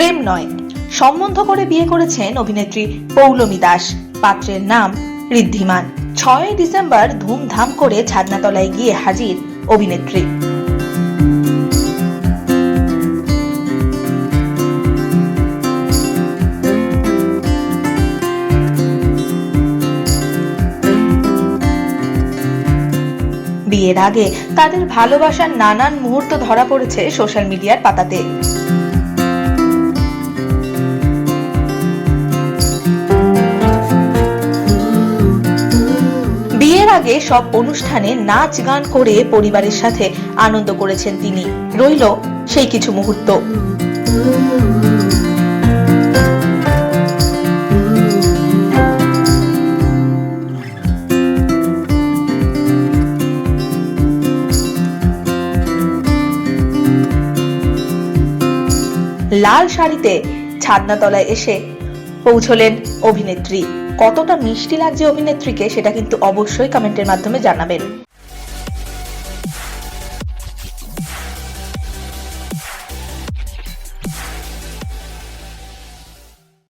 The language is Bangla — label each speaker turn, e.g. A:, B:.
A: প্রেম নয়। সম্বন্ধ করে বিয়ে করেছেন অভিনেত্রী পৌলমী দাস। পাত্রের নাম ঋদ্ধিমান। ছয়ই ডিসেম্বর ধুমধাম করে ছাদনাতলায় গিয়ে হাজির অভিনেত্রী। বিয়ের আগে তাদের ভালোবাসার নানান মুহূর্ত ধরা পড়েছে সোশ্যাল মিডিয়ার পাতাতে। আগে সব অনুষ্ঠানে নাচ গান করে পরিবারের সাথে আনন্দ করেছেন তিনি। রইল সেই কিছু মুহূর্ত। লাল শাড়িতে ছাদনাতলায় এসে পৌঁছলেন অভিনেত্রী। কতটা মিষ্টি লাগছে অভিনেত্রীকে সেটা কিন্তু অবশ্যই কমেন্টের মাধ্যমে জানাবেন।